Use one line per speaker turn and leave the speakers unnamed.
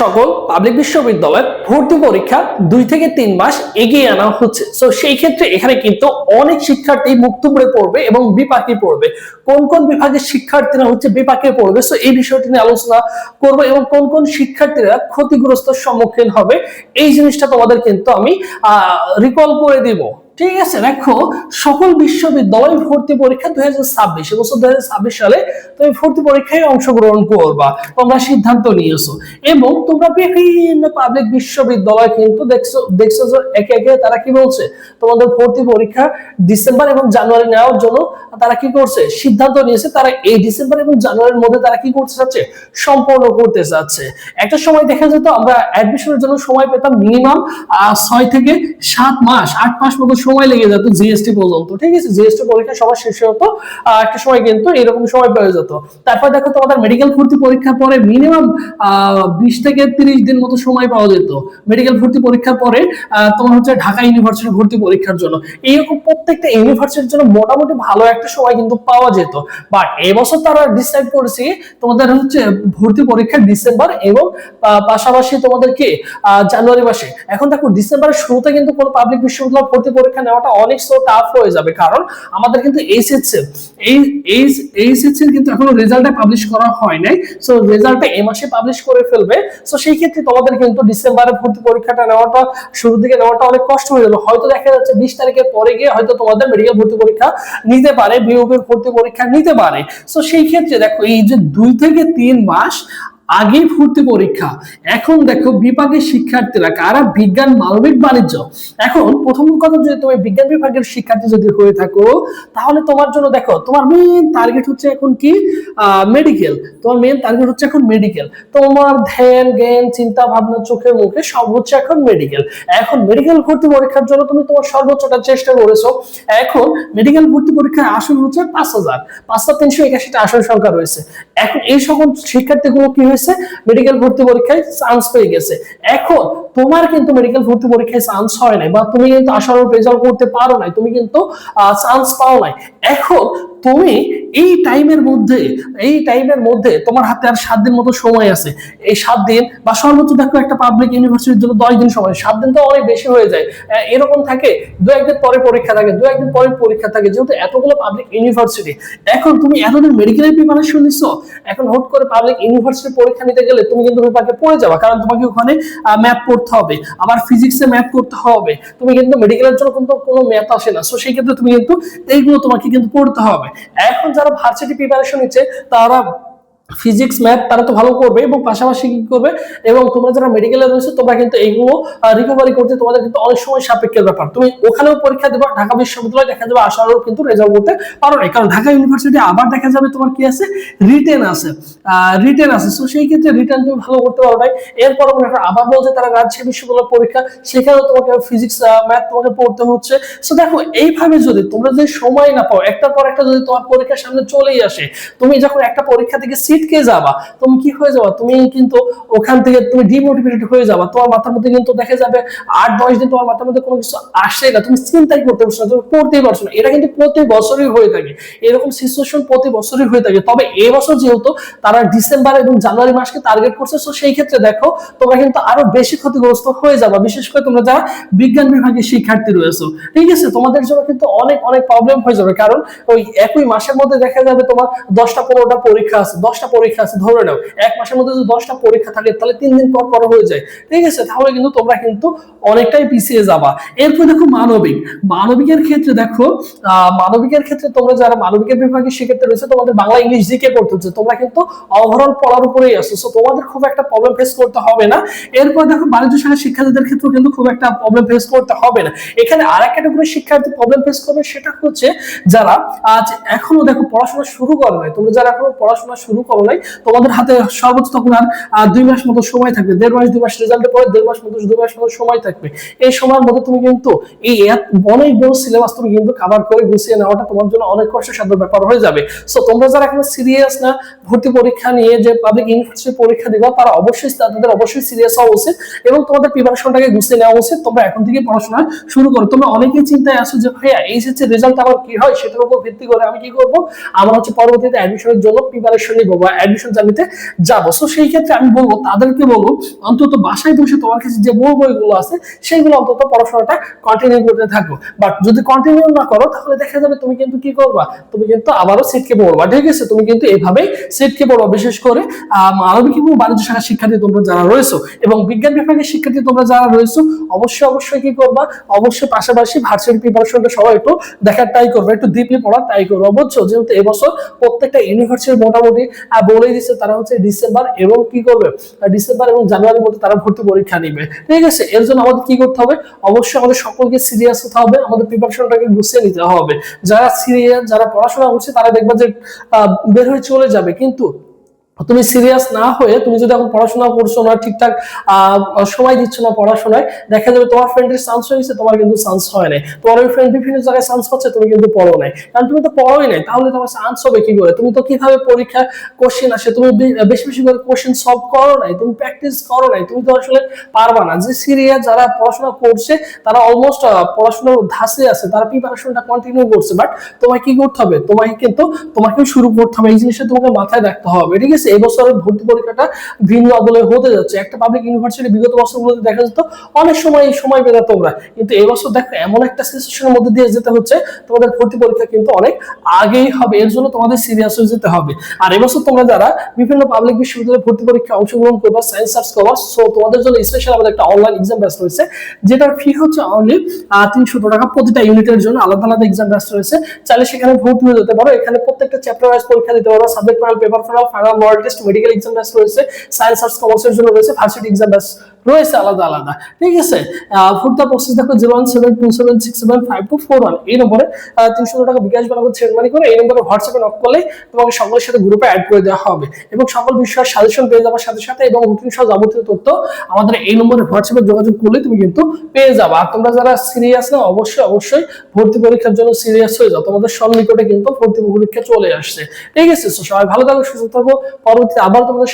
সকল পাবলিক বিশ্ববিদ্যালয়ের ভর্তি পরীক্ষা দুই থেকে তিন মাস এগিয়ে আনা হচ্ছে। তো সেই ক্ষেত্রে এখানে কিন্তু অনেক শিক্ষার্থী মুক্তপুরে পড়বে এবং বিপাকে পড়বে। কোন কোন বিভাগের শিক্ষার্থীরা হচ্ছে বিপাকে পড়বে? তো এই বিষয়টি নিয়ে আলোচনা করব এবং কোন কোন শিক্ষার্থীরা ক্ষতিগ্রস্ত সম্মুখীন হবে? এই জিনিসটা তোমাদের কিন্তু আমি, আহ রিকল করে দিব। ঠিক আছে, দেখো, সকল বিশ্ববিদ্যালয় ভর্তি পরীক্ষা দুই হাজার ছাব্বিশ এবছর দুই হাজার ছাব্বিশ সালে তুমি ভর্তি পরীক্ষায় অংশগ্রহণ করবা, তোমরা সিদ্ধান্ত নিয়েছো। এবং তোমরা বিভিন্ন পাবলিক বিশ্ববিদ্যালয় কিন্তু দেখছ দেখছ যে একে একে তারা কি বলছে, তোমাদের ভর্তি পরীক্ষা ডিসেম্বর এবং জানুয়ারি নেওয়ার জন্য তারা কি করছে, সিদ্ধান্ত নিয়েছে, তারা এই ডিসেম্বর এবং জানুয়ারির মধ্যে তারা কি করতে চাচ্ছে সম্পূর্ণ করতে চাচ্ছে। একটা সময় দেখা যেত, আমরা অ্যাডমিশনের জন্য সময় পেতাম মিনিমাম ছয় থেকে সাত মাস, আট মাস মতো সময় লেগে যেত জিএসটি পর্যন্ত। ঠিক আছে? জিএসটি পরীক্ষা সবার শেষে হতো একটা সময় কিন্তু এরকম সময় পেয়ে যেত। তারপর দেখো তোমাদের মেডিকেল ভর্তি পরীক্ষার পরে মিনিমাম বিশ থেকে তিরিশ দিন মতো সময় পাওয়া যেত। মেডিকেল ভর্তি পরীক্ষার পরে তোমার হচ্ছে ঢাকা ইউনিভার্সিটি ভর্তি পরীক্ষার জন্য। এইরকম প্রত্যেকটা ইউনিভার্সিটির জন্য মোটামুটি ভালো একটা সময় কিন্তু পাওয়া যেত। বাট এবছর তারা ডিসাইড করেছে তোমাদের হচ্ছে ভর্তি পরীক্ষা ডিসেম্বর এবং পাশাপাশি তোমাদেরকে জানুয়ারি মাসে। এখন দেখো ডিসেম্বরের শুরুতে কিন্তু কোনো পাবলিক বিশ্ববিদ্যালয় ভর্তি পরীক্ষা নেওয়াটা অনেক সো টাফ হয়ে যাবে। কারণ আমাদের কিন্তু এইচএসসি এই এইচএসসি কিন্তু এখনও রেজাল্টটা পাবলিশ করা হয় নাই। সো রেজাল্টটা এই মাসে পাবলিশ করে ফেলবে। সো সেই ক্ষেত্রে তোমাদের কিন্তু ডিসেম্বরে ভর্তি পরীক্ষাটা নেওয়াটা, শুরুর দিকে নেওয়াটা অনেক কষ্ট হয়ে যাবে। হয়তো দেখা যাচ্ছে বিশ তারিখের পরে গিয়ে হয়তো তোমাদের মেডিকেল ভর্তি পরীক্ষা নিতে পারে বিওপির ভর্তি পরীক্ষা নিতে পারে। সো সেই ক্ষেত্রে দেখো, এই যে দুই থেকে তিন মাস আগে ভর্তি পরীক্ষা। এখন দেখো বিভাগের শিক্ষার্থীরা কারা? বিজ্ঞান, মানবিক, বাণিজ্য। এখন প্রথম কথা যদি তুমি বিজ্ঞান বিভাগের শিক্ষার্থী যদি হয়ে থাকো, তাহলে তোমার জন্য দেখো, তোমার মেইন টার্গেট হচ্ছে এখন কি? মেডিকেল তোমার মেইন টার্গেট হচ্ছে এখন মেডিকেল তোমার ধ্যান, জ্ঞান, চিন্তা, ভাবনা, চোখের মুখে সব হচ্ছে এখন মেডিকেল এখন মেডিকেল ভর্তি পরীক্ষার জন্য তুমি তোমার সর্বোচ্চটা চেষ্টা করেছ। এখন মেডিকেল ভর্তি পরীক্ষার আসন হচ্ছে পাঁচ হাজার। পাঁচ হাজার তিনশো একাশিটা আসন সংখ্যা রয়েছে। এখন এই সকল শিক্ষার্থীগুলো কি হয়েছে মেডিকেল ভর্তি পরীক্ষায় চান্স পেয়ে গেছে। এখন তোমার কিন্তু মেডিকেল ভর্তি পরীক্ষায় চান্স হয় নাই বা তুমি কিন্তু আসার রেজাল্ট করতে পারো নাই, তুমি কিন্তু চান্স পাও নাই। এখন তুমি এই টাইমের মধ্যে, এই টাইমের মধ্যে তোমার হাতে আর সাত দিন মতো সময় আছে। এই সাত দিন বা সর্বোচ্চ দেখো একটা পাবলিক ইউনিভার্সিটির জন্য দশ দিন সময়। সাত দিন তো অনেক বেশি হয়ে যায়। এরকম থাকে, দু একদিন পরে পরীক্ষা থাকে, দু একদিন পরে পরীক্ষা থাকে। যেহেতু এতগুলো পাবলিক ইউনিভার্সিটি এখন তুমি এতদিন মেডিকেলের প্রিপারেশন নিচ্ছ এখন হুট করে পাবলিক ইউনিভার্সিটি পরীক্ষা নিতে গেলে তুমি কিন্তু বিপাকে পড়ে যাবে, কারণ তোমাকে ওখানে ম্যাপ পড়তে হবে। আবার ফিজিক্সে ম্যাপ করতে হবে। তুমি কিন্তু মেডিকেলের জন্য কিন্তু কোনো ম্যাথ আসে না। সো সেই ক্ষেত্রে তুমি কিন্তু এইগুলো তোমাকে কিন্তু পড়তে হবে। এখন যারা ভার্সিটি প্রিপারেশন নিচ্ছে তারা ফিজিক্স ম্যাথ তারা তো ভালো করবে এবং পাশাপাশি কি করবে? এবং তোমরা যারা মেডিকেলে রয়েছে, তোমরা কিন্তু এইগুলো রিকভারি করতে তোমাদের কিন্তু অনেক সময় সাপেক্ষের ব্যাপার। তুমি ওখানেও পরীক্ষা দেবা, ঢাকা বিশ্ববিদ্যালয়ে দেখা যাবে আসারও কিন্তু রেজাল্ট করতে পারো না কারণ ঢাকা ইউনিভার্সিটি আবার দেখা যাবে তোমার কি আছে? রিটেন আছে। রিটেন আছে। সো সেই ক্ষেত্রে রিটেন তুমি ভালো করতে পারো নাই। এরপর আবার বলছে তারা রাজশাহী বিশ্ববিদ্যালয় পরীক্ষা, সেখানেও তোমাকে ফিজিক্স ম্যাথ তোমাকে পড়তে হচ্ছে। সো দেখো, এইভাবে যদি তোমরা যদি সময় না পাও, একটার পর একটা যদি তোমার পরীক্ষার সামনে চলেই আসে, তুমি যখন একটা পরীক্ষা থেকে সিটকে যাবা, তুমি কি হয়ে যাবা? তুমি কিন্তু ওখান থেকে তুমি ডিমোটিভেটেড হয়ে যাবা। তোমার মাথার মধ্যে কিন্তু দেখা যাবে আট, দশ দিন তোমার মাথার মধ্যে কোনো কিছু আসে না। তুমি চিন্তাই করতে পারছ না, তুমি পড়তেই পারছ না। এটা কিন্তু প্রতি বছরই হয়ে থাকে। এরকম সিচুয়েশন প্রতি বছরই হয়ে থাকে। তবে এবছর যেহেতু তারা ডিসেম্বর এবং জানুয়ারি মাসকে টার্গেট করছে তো সেই ক্ষেত্রে দেখো তোমরা কিন্তু আরও বেশি ক্ষতিগ্রস্ত হয়ে যাবা। বিশেষ করে তোমরা যারা বিজ্ঞান বিভাগের শিক্ষার্থী রয়েছে। ঠিক আছে? তোমাদের জন্য কিন্তু অনেক অনেক প্রবলেম হয়ে যাবে। কারণ ওই একই মাসের মধ্যে দেখা যাবে তোমার দশটা, পনেরোটা পরীক্ষা আছে। দশটা পরীক্ষা আছে, ধরে নাও, এক মাসের মধ্যে যদি দশটা পরীক্ষা থাকে, তাহলে তিন দিন পর পর হয়ে যায়। ঠিক আছে? তাহলে কিন্তু তোমরা কিন্তু অনেকটাই পিছিয়ে যাবা। এরপর দেখো মানবিক। মানবিকের ক্ষেত্রে দেখো মানবিকের ক্ষেত্রে তোমরা যারা মানবিকের বিভাগে শিক্ষার্থী রয়েছে, তোমাদের বাংলা, ইংলিশ জিকে পড়তে হচ্ছে? তোমরা কিন্তু ওভারঅল পড়ার উপরেই আসছো সো তোমাদের খুব একটা প্রবলেম ফেস করতে হবে না। এরপর দেখো বাণিজ্য শাখার শিক্ষার্থীদের ক্ষেত্রেও কিন্তু খুব একটা প্রবলেম ফেস করতে হবে না। এখানে আর এক ক্যাটাগরি শিক্ষার্থী প্রবলেম ফেস করবে, সেটা হচ্ছে যারা আজ এখনও দেখো পড়াশোনা শুরু করো নাই। তোমরা যারা এখনও পড়াশোনা শুরু করো নাই। তোমাদের হাতে সর্বোচ্চ তখন আর দুই মাস মতো সময় থাকবে। দেড় মাস, দুই মাস রেজাল্টের পরে দেড় মাস মতো, দুই মাস মতো সময় থাকবে। এই সময়ের মধ্যে তুমি কিন্তু এই অনেক বড় সিলেবাস তুমি কিন্তু কাভার করে গুছিয়ে নেওয়াটা তোমার জন্য অনেক কষ্টসাধ্য ব্যাপার হয়ে যাবে। সো তোমরা যারা এখন সিরিয়াস না, ভর্তি পরীক্ষা নিয়ে যে পাবলিক ইউনিভার্সিটি পরীক্ষা দিবা, তারা অবশ্যই তাদের অবশ্যই সিরিয়াস হওয়া উচিত এবং তোমাদের প্রিপারেশনটাকে গুছিয়ে নেওয়া উচিত। তোমরা এখন থেকে পড়াশোনা শুরু করো। তোমরা অনেকেই চিন্তায় আছো যে, ভাইয়া এইচএসসি রেজাল্ট আমার কি হয়, সেটার উপর ভিত্তি করে আমি কি করব? আমার হচ্ছে পরবর্তীতে অ্যাডমিশনের জন্য প্রিপারেশন নিব বা অ্যাডমিশন জার্নিতে যাব। সো সেই ক্ষেত্রে আমি বলব, তাদেরকে বলব, অন্তত বাসায় বসে তোমার কাছে যে বই বইগুলো আছে সেইগুলো অন্তত পড়াশোনাটা কন্টিনিউ করতে থাকো। বাট যদি কন্টিনিউ না করো, তাহলে দেখা যাবে তুমি কিন্তু কি করবা? তুমি কিন্তু আবারও সিটকে পড়বা, ঠিক আছে? তুমি কিন্তু এইভাবেই সিটকে পড়বা। বিশেষ করে মানবিক এবং বাণিজ্য শাখার শিক্ষার্থী তোমরা যারা রয়েছো এবং বিজ্ঞান বিভাগের শিক্ষার্থী তোমরা যারা রয়েছো, অবশ্যই অবশ্যই কি করবা? অবশ্যই পাশাপাশি ভার্সিটি প্রিপারেশনটা সবাই একটু দেখার ট্রাই করবে, একটু ডিপলি পড়ার ট্রাই করব। বুঝছ? যেহেতু এবছর প্রত্যেকটা ইউনিভার্সিটি মোটামুটি বলেই দিচ্ছে তারা হচ্ছে ডিসেম্বর এবং কি করবে? ডিসেম্বর এবং জানুয়ারির মধ্যে তারা ভর্তি পরীক্ষা নিবে। ঠিক আছে? এর জন্য আমাদের কি করতে হবে? অবশ্যই আমাদের সকলকে সিরিয়াস হতে হবে, আমাদের প্রিপারেশনটাকে গুছিয়ে নিতে হবে। যারা সিরিয়াস যারা পড়াশোনা করছে, তারা দেখবেন যে বের হয়ে চলে যাবে। কিন্তু তুমি সিরিয়াস না হয়ে তুমি যদি এখন পড়াশোনা করছ না ঠিকঠাক সময় দিচ্ছ না পড়াশোনায়, দেখা যাবে তোমার ফ্রেন্ডের চান্স হয়েছে তোমার কিন্তু চান্স হয় নাই। তোমার ওই ফ্রেন্ড বিভিন্ন জায়গায় চান্স পাচ্ছে, তুমি কিন্তু পড়ো নাই। কারণ তুমি তো পড়োই নাই, তাহলে তোমার চান্স হবে কি করে? তুমি তো কীভাবে পরীক্ষা কোশ্চেন আসে? তুমি বেশি বেশি করে কোশ্চেন সলভ করো নাই, তুমি প্র্যাকটিস করো নাই, তুমি তো আসলে পারবা না। যে সিরিয়াস যারা পড়াশোনা করছে, তারা অলমোস্ট পড়াশোনার ধাসে আছে, তারা প্রিপারেশনটা কন্টিনিউ করছে। বাট তোমায় কি করতে হবে? তোমাকে কিন্তু, তোমাকেও শুরু করতে হবে। এই জিনিসটা তোমাকে মাথায় রাখতে হবে, ঠিক আছে? এই বছরের ভর্তি পরীক্ষাটা ভিন্ন আদলে হতে যাচ্ছে। একটা পাবলিক ইউনিভার্সিটি বিগত বছরগুলোতে দেখা যেত, অনেক সময় সময় পেতে তোমরা। কিন্তু এই বছর দেখো, এমন একটা সিচুয়েশনের মধ্যে দিয়ে যেতে হচ্ছে, তোমাদের ভর্তি পরীক্ষা কিন্তু অনেক আগেই হবে। এর জন্য তোমাদের সিরিয়াস হয়ে যেতে হবে। আর এবছর তোমরা যারা বিভিন্ন পাবলিক বিশ্ববিদ্যালয়ে ভর্তি পরীক্ষা অংশগ্রহণ করবা সায়েন্স আর্টস কমার্স সো তোমাদের জন্য স্পেশাল আমাদের একটা অনলাইন এক্সাম ব্যাচ রয়েছে, যেটার ফি হচ্ছে অনলি তিনশো টাকা প্রতিটা ইউনিটের জন্য আলাদা আলাদা এক্সাম ব্যাচ রয়েছে। চাইলে সেখানে ভর্তি হয়ে যেতে পারো। এখানে প্রত্যেকটা চ্যাপ্টার ওয়াইজ পরীক্ষা দিতে পারো subject final paper final final model test medical exam batch রয়েছে সায়েন্স আর্টস কমার্সের জন্য রয়েছে ভার্সিটি এক্সাম ব্যাচ রয়েছে আলাদা আলাদা। ঠিক আছে? ফুড দা প্রসেস দেখো zero one seven two seven six seven five two four one এই নম্বরে তিনশো টাকা বিকাশ বানাবো সেন্ড মানি করে এই নম্বরে হোয়াটসঅ্যাপে নক করলে তোমাকে সকলের সাথে গ্রুপে অ্যাড করে দেওয়া হবে। এবং সকল বিষয়ের সাজেশন পেয়ে যাওয়ার সাথে সাথে এবং রুটিন সহ যাবতীয় তথ্য আমাদের এই নম্বরে হোয়াটসঅ্যাপে যোগাযোগ করলে তুমি কিন্তু পেয়ে যাবে। আর তোমরা যারা সিরিয়াস না, অবশ্যই অবশ্যই ভর্তি পরীক্ষার জন্য সিরিয়াস হয়ে যাও। তোমাদের সন্নিকটে কিন্তু ভর্তি পরীক্ষা চলে আসছে। ঠিক আছে? সবাই ভালো থাকো, সুস্থ থাকো। পরবর্তী আবার তোমাদের